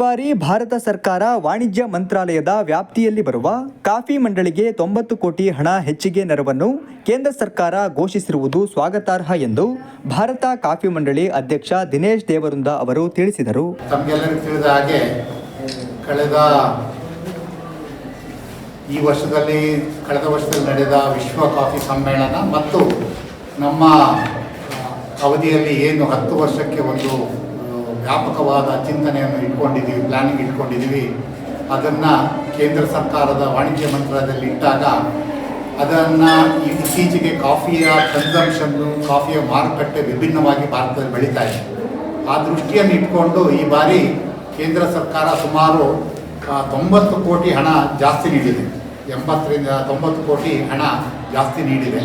ಬಾರಿ ಭಾರತ ಸರ್ಕಾರ ವಾಣಿಜ್ಯ ಮಂತ್ರಾಲಯದ ವ್ಯಾಪ್ತಿಯಲ್ಲಿ ಬರುವ ಕಾಫಿ ಮಂಡಳಿಗೆ ತೊಂಬತ್ತು ಕೋಟಿ ಹಣ ಹೆಚ್ಚಿಗೆ ನೆರವನ್ನು ಕೇಂದ್ರ ಸರ್ಕಾರ ಘೋಷಿಸಿರುವುದು ಸ್ವಾಗತಾರ್ಹ ಎಂದು ಭಾರತ ಕಾಫಿ ಮಂಡಳಿ ಅಧ್ಯಕ್ಷ ದಿನೇಶ್ ದೇವರುಂದ ಅವರು ತಿಳಿಸಿದರು. ತಿಳಿದ ಹಾಗೆ, ಕಳೆದ ಈ ವರ್ಷದಲ್ಲಿ, ಕಳೆದ ವರ್ಷದಲ್ಲಿ ನಡೆದ ವಿಶ್ವ ಕಾಫಿ ಸಮ್ಮೇಳನ ಮತ್ತು ನಮ್ಮ ಅವಧಿಯಲ್ಲಿ ಏನು ಹತ್ತು ವರ್ಷಕ್ಕೆ ಒಂದು ವ್ಯಾಪಕವಾದ ಚಿಂತನೆಯನ್ನು ಇಟ್ಕೊಂಡಿದ್ದೀವಿ ಪ್ಲಾನಿಂಗ್ ಇಟ್ಕೊಂಡಿದ್ದೀವಿ. ಅದನ್ನು ಕೇಂದ್ರ ಸರ್ಕಾರದ ವಾಣಿಜ್ಯ ಮಂತ್ರಾಲಯದಲ್ಲಿ ಇಟ್ಟಾಗ ಅದನ್ನು ಇತ್ತೀಚೆಗೆ ಕಾಫಿಯ ಕನ್ಸಂಪ್ಷನ್ನು ಕಾಫಿಯ ಮಾರುಕಟ್ಟೆ ವಿಭಿನ್ನವಾಗಿ ಭಾರತದಲ್ಲಿ ಬೆಳೀತಾ ಇದೆ. ಆ ದೃಷ್ಟಿಯನ್ನು ಇಟ್ಕೊಂಡು ಈ ಬಾರಿ ಕೇಂದ್ರ ಸರ್ಕಾರ ಸುಮಾರು ತೊಂಬತ್ತು ಕೋಟಿ ಹಣ ಜಾಸ್ತಿ ನೀಡಿದೆ. ಎಂಬತ್ತರಿಂದ ತೊಂಬತ್ತು ಕೋಟಿ ಹಣ ಜಾಸ್ತಿ ನೀಡಿದೆ.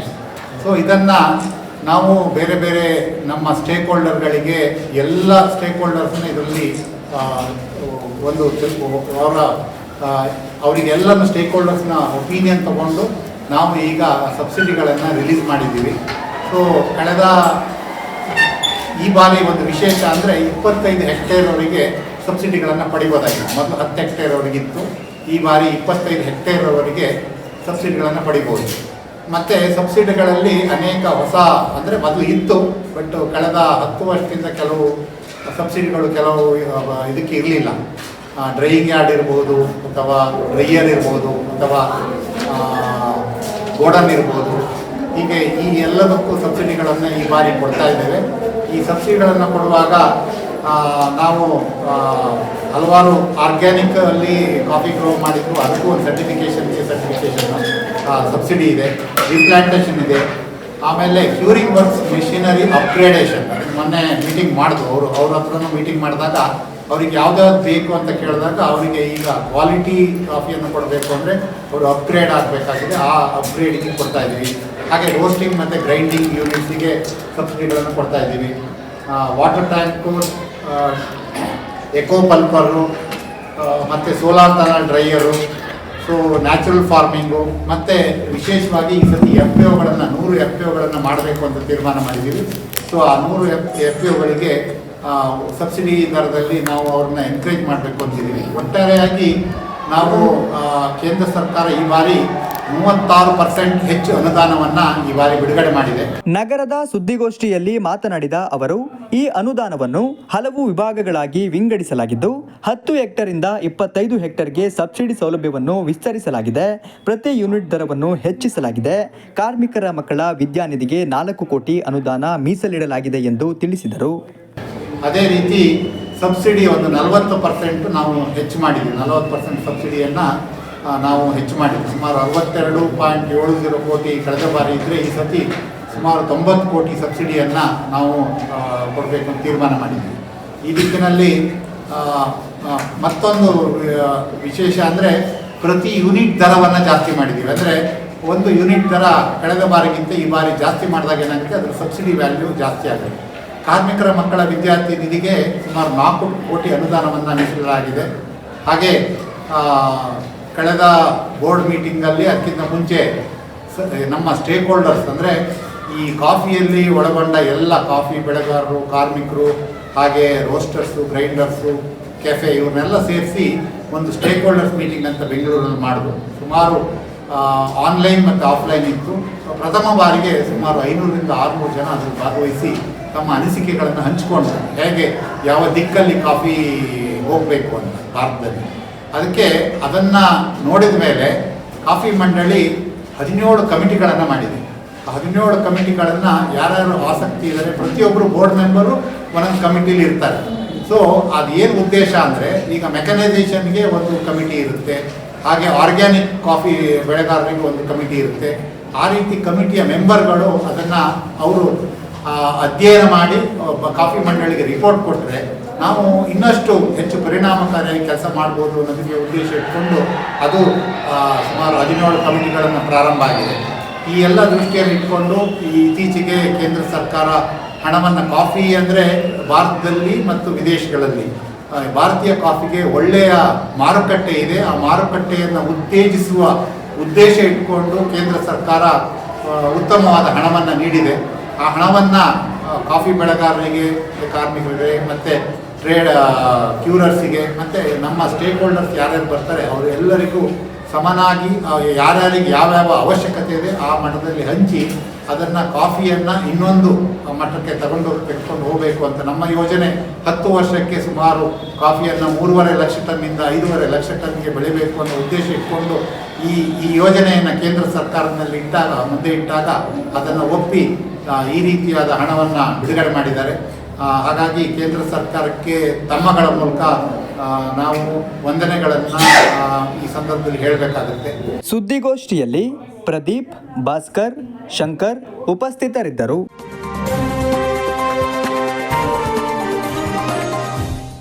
ಸೊ ಇದನ್ನು ನಾವು ಬೇರೆ ಬೇರೆ ನಮ್ಮ ಸ್ಟೇಕ್ ಹೋಲ್ಡರ್ಗಳಿಗೆ ಎಲ್ಲ ಸ್ಟೇಕ್ ಹೋಲ್ಡರ್ಸ್ನ ಇದರಲ್ಲಿ ಒಂದು ಅವರ ಅವರಿಗೆಲ್ಲ ಅವರಿಗೆಲ್ಲನೂ ಸ್ಟೇಕ್ ಹೋಲ್ಡರ್ಸ್ನ ಒಪಿನಿಯನ್ ತಗೊಂಡು ನಾವು ಈಗ ಸಬ್ಸಿಡಿಗಳನ್ನು ರಿಲೀಸ್ ಮಾಡಿದ್ದೀವಿ. ಸೊ ಕಳೆದ ಈ ಬಾರಿ ಒಂದು ವಿಶೇಷ ಅಂದರೆ ಇಪ್ಪತ್ತೈದು ಹೆಕ್ಟೇರ್ ಅವರಿಗೆ ಸಬ್ಸಿಡಿಗಳನ್ನು ಪಡಿಬೋದಾಗಿತ್ತು ಮೊದಲು ಹತ್ತು ಹೆಕ್ಟೇರ್ ಅವರಿಗಿತ್ತು, ಈ ಬಾರಿ ಇಪ್ಪತ್ತೈದು ಹೆಕ್ಟೇರ್ ಅವರಿಗೆ ಸಬ್ಸಿಡಿಗಳನ್ನು ಪಡಿಬೋದು. ಮತ್ತು ಸಬ್ಸಿಡಿಗಳಲ್ಲಿ ಅನೇಕ ಹೊಸ, ಅಂದರೆ ಮೊದಲು ಇತ್ತು ಬಟ್ ಕಳೆದ ಹತ್ತು ವರ್ಷದಿಂದ ಕೆಲವು ಸಬ್ಸಿಡಿಗಳು ಕೆಲವು ಇದಕ್ಕೆ ಇರಲಿಲ್ಲ. ಡ್ರೈಯಿಂಗ್ ಯಾರ್ಡ್ ಇರ್ಬೋದು, ಅಥವಾ ಡ್ರೈಯರ್ ಇರ್ಬೋದು, ಅಥವಾ ಗೋಡನ್ ಇರ್ಬೋದು. ಹೀಗೆ ಈ ಎಲ್ಲದಕ್ಕೂ ಸಬ್ಸಿಡಿಗಳನ್ನು ಈ ಬಾರಿ ಕೊಡ್ತಾ ಇದ್ದೇವೆ. ಈ ಸಬ್ಸಿಡಿಗಳನ್ನು ಕೊಡುವಾಗ ನಾವು ಹಲವಾರು ಆರ್ಗ್ಯಾನಿಕ್ ಅಲ್ಲಿ ಕಾಫಿ ಗ್ರೋ ಮಾಡಿದ್ರು, ಅದಕ್ಕೂ ಒಂದು ಸರ್ಟಿಫಿಕೇಶನ್ ಸರ್ಟಿಫಿಕೇಶನ್ ಸಬ್ಸಿಡಿ ಇದೆ ರಿಪ್ಲಾಂಟೇಷನ್ ಇದೆ, ಆಮೇಲೆ ಕ್ಯೂರಿಂಗ್ ವರ್ಕ್ಸ್ ಮಿಷಿನರಿ ಅಪ್ಗ್ರೇಡೇಷನ್ ಮೊನ್ನೆ ಮೀಟಿಂಗ್ ಮಾಡಿದ್ರು ಅವರು, ಅವ್ರ ಹತ್ರನೂ ಮೀಟಿಂಗ್ ಮಾಡಿದಾಗ ಅವ್ರಿಗೆ ಯಾವ್ದಾವ್ದು ಬೇಕು ಅಂತ ಕೇಳಿದಾಗ ಅವರಿಗೆ ಈಗ ಕ್ವಾಲಿಟಿ ಕಾಫಿಯನ್ನು ಕೊಡಬೇಕು ಅಂದರೆ ಅವರು ಅಪ್ಗ್ರೇಡ್ ಆಗಬೇಕಾಗಿದೆ, ಆ ಅಪ್ಗ್ರೇಡಿಗೆ ಕೊಡ್ತಾ ಇದ್ದೀವಿ. ಹಾಗೆ ರೋಸ್ಟಿಂಗ್ ಮತ್ತು ಗ್ರೈಂಡಿಂಗ್ ಯೂನಿಟ್ಸಿಗೆ ಸಬ್ಸಿಡಿಗಳನ್ನು ಕೊಡ್ತಾ ಇದ್ದೀವಿ. ವಾಟರ್ ಟ್ಯಾಂಕು ಎಕೋ ಪಲ್ಪರು ಮತ್ತು ಸೋಲಾರ್ ಥರ ಡ್ರೈಯರು ಸೊ ನ್ಯಾಚುರಲ್ ಫಾರ್ಮಿಂಗು ಮತ್ತು ವಿಶೇಷವಾಗಿ ಈ ಸತಿ ಎಫ್ ಪಿ ಒಗಳನ್ನು ನೂರು ಎಫ್ ಪಿ ಒಗಳನ್ನು ಮಾಡಬೇಕು ಅಂತ ತೀರ್ಮಾನ ಮಾಡಿದ್ದೀವಿ. ಸೊ ಆ ನೂರು ಎಫ್ ಎಫ್ ಪಿ ಒಗಳಿಗೆ ಸಬ್ಸಿಡಿ ದರದಲ್ಲಿ ನಾವು ಅವ್ರನ್ನ ಎನ್ಕರೇಜ್ ಮಾಡಬೇಕು ಅಂತಿದ್ದೀವಿ. ಒಟ್ಟಾರೆಯಾಗಿ ನಾವು ಕೇಂದ್ರ ಸರ್ಕಾರ ಈ ಬಾರಿ ಮೂವತ್ತಾರು ಪರ್ಸೆಂಟ್ ಹೆಚ್ಚು ಅನುದಾನವನ್ನ ಈ ಬಾರಿ ಬಿಡುಗಡೆ ಮಾಡಿದೆ. ನಗರದ ಸುದ್ದಿಗೋಷ್ಠಿಯಲ್ಲಿ ಮಾತನಾಡಿದ ಅವರು ಈ ಅನುದಾನವನ್ನು ಹಲವು ವಿಭಾಗಗಳಾಗಿ ವಿಂಗಡಿಸಲಾಗಿದ್ದು ಹತ್ತು ಹೆಕ್ಟರಿಂದ ಇಪ್ಪತ್ತೈದು ಹೆಕ್ಟರ್ಗೆ ಸಬ್ಸಿಡಿ ಸೌಲಭ್ಯವನ್ನು ವಿಸ್ತರಿಸಲಾಗಿದೆ. ಪ್ರತಿ ಯೂನಿಟ್ ದರವನ್ನು ಹೆಚ್ಚಿಸಲಾಗಿದೆ. ಕಾರ್ಮಿಕರ ಮಕ್ಕಳ ವಿದ್ಯಾನಿಧಿಗೆ ನಾಲ್ಕು ಕೋಟಿ ಅನುದಾನ ಮೀಸಲಿಡಲಾಗಿದೆ ಎಂದು ತಿಳಿಸಿದರು. ಅದೇ ರೀತಿ ಸಬ್ಸಿಡಿ ಒಂದು ನಲವತ್ತು ಪರ್ಸೆಂಟ್ ನಾವು ಹೆಚ್ಚು ಮಾಡಿದ್ವಿ. ನಲವತ್ತು ಪರ್ಸೆಂಟ್ ಸಬ್ಸಿಡಿಯನ್ನು ನಾವು ಹೆಚ್ಚು ಮಾಡಿದ್ವಿ ಸುಮಾರು ಅರವತ್ತೆರಡು ಪಾಯಿಂಟ್ ಏಳು ಜೀರೋ ಕೋಟಿ ಕಳೆದ ಬಾರಿ ಇದ್ದರೆ ಈ ಸತಿ ಸುಮಾರು ತೊಂಬತ್ತು ಕೋಟಿ ಸಬ್ಸಿಡಿಯನ್ನು ನಾವು ಕೊಡಬೇಕು ಅಂತ ತೀರ್ಮಾನ ಮಾಡಿದ್ವಿ. ಈ ದಿಕ್ಕಿನಲ್ಲಿ ಮತ್ತೊಂದು ವಿಶೇಷ ಅಂದರೆ ಪ್ರತಿ ಯೂನಿಟ್ ದರವನ್ನು ಜಾಸ್ತಿ ಮಾಡಿದ್ದೀವಿ. ಅಂದರೆ ಒಂದು ಯೂನಿಟ್ ದರ ಕಳೆದ ಬಾರಿಗಿಂತ ಈ ಬಾರಿ ಜಾಸ್ತಿ ಮಾಡಿದಾಗ ಏನಾಗುತ್ತೆ? ಅದರ ಸಬ್ಸಿಡಿ ವ್ಯಾಲ್ಯೂ ಜಾಸ್ತಿ ಆಗುತ್ತೆ ಕಾರ್ಮಿಕರ ಮಕ್ಕಳ ವಿದ್ಯಾರ್ಥಿ ನಿಧಿಗೆ ಸುಮಾರು ನಾಲ್ಕು ಕೋಟಿ ಅನುದಾನವನ್ನು ಮೀಸಲಾಗಿದೆ. ಹಾಗೆ ಕಳೆದ ಬೋರ್ಡ್ ಮೀಟಿಂಗಲ್ಲಿ ಅದಕ್ಕಿಂತ ಮುಂಚೆ ನಮ್ಮ ಸ್ಟೇಕ್ ಹೋಲ್ಡರ್ಸ್ ಅಂದರೆ ಈ ಕಾಫಿಯಲ್ಲಿ ಒಳಗೊಂಡ ಎಲ್ಲ ಕಾಫಿ ಬೆಳೆಗಾರರು, ಕಾರ್ಮಿಕರು, ಹಾಗೆ ರೋಸ್ಟರ್ಸು ಗ್ರೈಂಡರ್ಸು ಕೆಫೆ ಇವ್ರನ್ನೆಲ್ಲ ಸೇರಿಸಿ ಒಂದು ಸ್ಟೇಕ್ ಹೋಲ್ಡರ್ಸ್ ಮೀಟಿಂಗ್ ಅಂತ ಬೆಂಗಳೂರಲ್ಲಿ ಮಾಡಿದ್ರು. ಸುಮಾರು ಆನ್ಲೈನ್ ಮತ್ತು ಆಫ್ಲೈನ್ ಇತ್ತು. ಪ್ರಥಮ ಬಾರಿಗೆ ಸುಮಾರು ಐನೂರರಿಂದ ಆರುನೂರು ಜನ ಅದನ್ನು ಭಾಗವಹಿಸಿ ತಮ್ಮ ಅನಿಸಿಕೆಗಳನ್ನು ಹಂಚಿಕೊಂಡ್ರು. ಹೇಗೆ ಯಾವ ದಿಕ್ಕಲ್ಲಿ ಕಾಫಿ ಹೋಗಬೇಕು ಅಂತ ಭಾರತದಲ್ಲಿ. ಅದಕ್ಕೆ ಅದನ್ನು ನೋಡಿದ ಮೇಲೆ ಕಾಫಿ ಮಂಡಳಿ ಹದಿನೇಳು ಕಮಿಟಿಗಳನ್ನು ಮಾಡಿದೆ. ಆ ಹದಿನೇಳು ಕಮಿಟಿಗಳನ್ನು ಯಾರ್ಯಾರು ಆಸಕ್ತಿ ಇದ್ದಾರೆ ಪ್ರತಿಯೊಬ್ಬರು ಬೋರ್ಡ್ ಮೆಂಬರು ಒಂದೊಂದು ಕಮಿಟಿಲಿ ಇರ್ತಾರೆ. ಸೊ ಏನು ಉದ್ದೇಶ ಅಂದರೆ ಈಗ ಮೆಕನೈಸೇಷನ್ಗೆ ಒಂದು ಕಮಿಟಿ ಇರುತ್ತೆ. ಹಾಗೆ ಆರ್ಗ್ಯಾನಿಕ್ ಕಾಫಿ ಬೆಳೆಗಾರರಿಗೆ ಒಂದು ಕಮಿಟಿ ಇರುತ್ತೆ. ಆ ರೀತಿ ಕಮಿಟಿಯ ಮೆಂಬರ್ಗಳು ಅದನ್ನು ಅವರು ಅಧ್ಯಯನ ಮಾಡಿ ಕಾಫಿ ಮಂಡಳಿಗೆ ರಿಪೋರ್ಟ್ ಕೊಟ್ಟರೆ ನಾವು ಇನ್ನಷ್ಟು ಹೆಚ್ಚು ಪರಿಣಾಮಕಾರಿಯಾಗಿ ಕೆಲಸ ಮಾಡ್ಬೋದು ಅನ್ನೋದಕ್ಕೆ ಉದ್ದೇಶ ಇಟ್ಕೊಂಡು ಅದು ಸುಮಾರು ಹದಿನೇಳು ಕಮಿಟಿಗಳನ್ನು ಪ್ರಾರಂಭ ಆಗಿದೆ. ಈ ಎಲ್ಲ ದೃಷ್ಟಿಯಲ್ಲಿ ಇಟ್ಕೊಂಡು ಈ ಇತ್ತೀಚೆಗೆ ಕೇಂದ್ರ ಸರ್ಕಾರ ಹಣವನ್ನು ಕಾಫಿ ಅಂದರೆ ಭಾರತದಲ್ಲಿ ಮತ್ತು ವಿದೇಶಗಳಲ್ಲಿ ಭಾರತೀಯ ಕಾಫಿಗೆ ಒಳ್ಳೆಯ ಮಾರುಕಟ್ಟೆ ಇದೆ. ಆ ಮಾರುಕಟ್ಟೆಯನ್ನು ಉತ್ತೇಜಿಸುವ ಉದ್ದೇಶ ಇಟ್ಕೊಂಡು ಕೇಂದ್ರ ಸರ್ಕಾರ ಉತ್ತಮವಾದ ಹಣವನ್ನು ನೀಡಿದೆ. ಆ ಹಣವನ್ನು ಕಾಫಿ ಬೆಳೆಗಾರರಿಗೆ, ಕಾರ್ಮಿಕರಿಗೆ ಮತ್ತು ಟ್ರೇಡ್ ಕ್ಯೂರರ್ಸಿಗೆ ಮತ್ತು ನಮ್ಮ ಸ್ಟೇಕ್ ಹೋಲ್ಡರ್ಸ್ ಯಾರ್ಯಾರು ಬರ್ತಾರೆ ಅವರು ಎಲ್ಲರಿಗೂ ಸಮನಾಗಿ ಯಾರ್ಯಾರಿಗೆ ಯಾವ್ಯಾವ ಅವಶ್ಯಕತೆ ಇದೆ, ಆ ಮಟ್ಟದಲ್ಲಿ ಹಂಚಿ ಅದನ್ನು ಕಾಫಿಯನ್ನು ಇನ್ನೊಂದು ಮಟ್ಟಕ್ಕೆ ತಗೊಂಡು ತೆಗೆದುಕೊಂಡು ಹೋಗಬೇಕು ಅಂತ ನಮ್ಮ ಯೋಜನೆ. ಹತ್ತು ವರ್ಷಕ್ಕೆ ಸುಮಾರು ಕಾಫಿಯನ್ನು ಮೂರುವರೆ ಲಕ್ಷ ಟನ್ನಿಂದ ಐದೂವರೆ ಲಕ್ಷ ಟನ್ಗೆ ಬೆಳಿಬೇಕು ಅನ್ನೋ ಉದ್ದೇಶ ಇಟ್ಕೊಂಡು ಈ ಈ ಯೋಜನೆಯನ್ನು ಕೇಂದ್ರ ಸರ್ಕಾರದಲ್ಲಿ ಇಟ್ಟಾಗ, ಮುಂದೆ ಇಟ್ಟಾಗ ಅದನ್ನು ಒಪ್ಪಿ ಈ ರೀತಿಯಾದ ಹಣವನ್ನು ಬಿಡುಗಡೆ ಮಾಡಿದ್ದಾರೆ. ಹಾಗಾಗಿ ಕೇಂದ್ರ ಸರ್ಕಾರಕ್ಕೆ ತಮ್ಮಗಳ ಮೂಲಕ ನಾವು ವಂದನೆಗಳನ್ನು ಈ ಸಂದರ್ಭದಲ್ಲಿ ಹೇಳಬೇಕಾಗುತ್ತೆ. ಸುದ್ದಿಗೋಷ್ಠಿಯಲ್ಲಿ ಪ್ರದೀಪ್, ಭಾಸ್ಕರ್, ಶಂಕರ್ ಉಪಸ್ಥಿತರಿದ್ದರು.